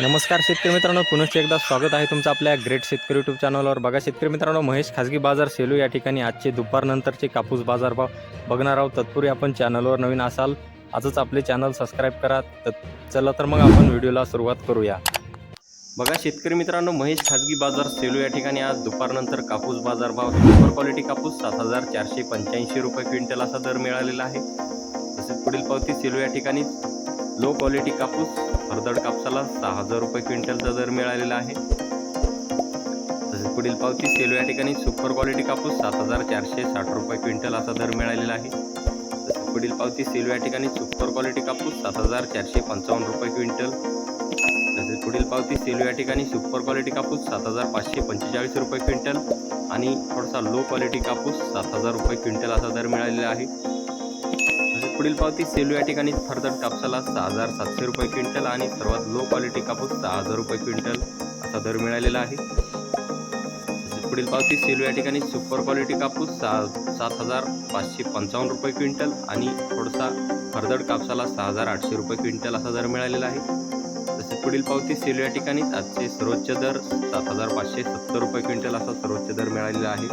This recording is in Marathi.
नमस्कार शेतकरी मित्रांनो पुनश्च एकदा स्वागत आहे तुमचं आपल्या ग्रेट शेतकरी यूट्यूब चॅनलवर बघा शेतकरी मित्रांनो महेश खाजगी बाजार सेलू या ठिकाणी आजचे दुपारनंतरचे कापूस बाजारभाव बघणार आहोत. तत्पूर्वी आपण चॅनलवर नवीन असाल आजच आपले चॅनल सबस्क्राईब करा. तर चला तर मग आपण व्हिडिओला सुरुवात करूया. बघा शेतकरी मित्रांनो महेश खाजगी बाजार सेलू या ठिकाणी आज दुपारनंतर कापूस बाजारभाव सुपर क्वालिटी कापूस सात हजार चारशे पंच्याऐंशी रुपये क्विंटल असा दर मिळालेला आहे. तसेच पुढील पावती सेलू या ठिकाणी. लो क्वालिटी कापूस हरदड कापसाला सहा हजार रुपये क्विंटलचा दर मिळालेला आहे. तसेच पुढील पावती सेलू या ठिकाणी सुपर क्वालिटी कापूस सात हजार चारशे साठ रुपये क्विंटल असा दर मिळालेला आहे. तसेच पुढील पावती सेलू या ठिकाणी सुपर क्वालिटी कापूस सात हजार चारशे पंचावन्न रुपये क्विंटल. तसेच पुढील पावती सेलू या ठिकाणी सुपर क्वालिटी कापूस सात हजार पाचशे पंचेचाळीस रुपये क्विंटल. आणि थोडासा लो क्वालिटी कापूस सात हजार रुपये क्विंटल असा दर मिळालेला आहे. पुढील पावती सेलू या ठिकाणी फरदड कापसाला सहा हजार सातशे रुपये क्विंटल आणि सर्वात लो क्वालिटी कापूस सहा हजार रुपये क्विंटल असा दर मिळालेला आहे. पुढील पावती सेलू या ठिकाणी सुपर क्वालिटी कापूस सहा सात हजार पाचशे पंचावन्न रुपये क्विंटल आणि थोडासा फरदड कापसाला सहा हजार आठशे रुपये क्विंटल असा दर मिळालेला आहे. तसेच पुढील पावती सेलू या ठिकाणी आजचे सर्वोच्च दर सात हजार पाचशे सत्तर रुपये क्विंटल असा सर्वोच्च दर मिळालेला आहे.